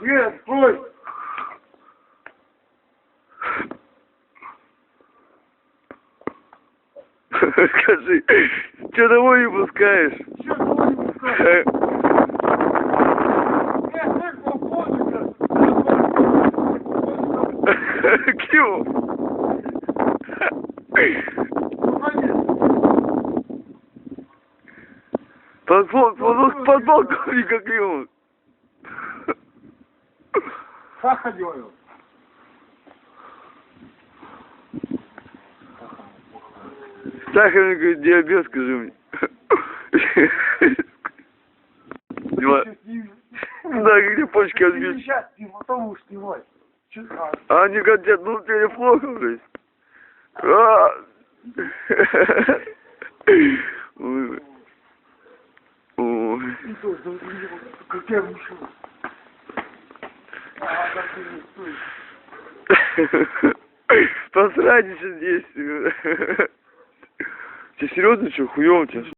Нет, стой! Скажи, что домой не пускаешь? Чё твой не пускаешь? Нет, нет, полковника! Кью? Подпол, Кью. Сахарёю. Сахарный диабет, скажи мне. Да, где почки отбить? Сейчас, ты мотову снимай. Чё- а, А они говорят, ну плохо, блядь. А. Ой. Ой. как я вышел. Ты. Посрать здесь. Тебе серьезно что, хуёво тебе?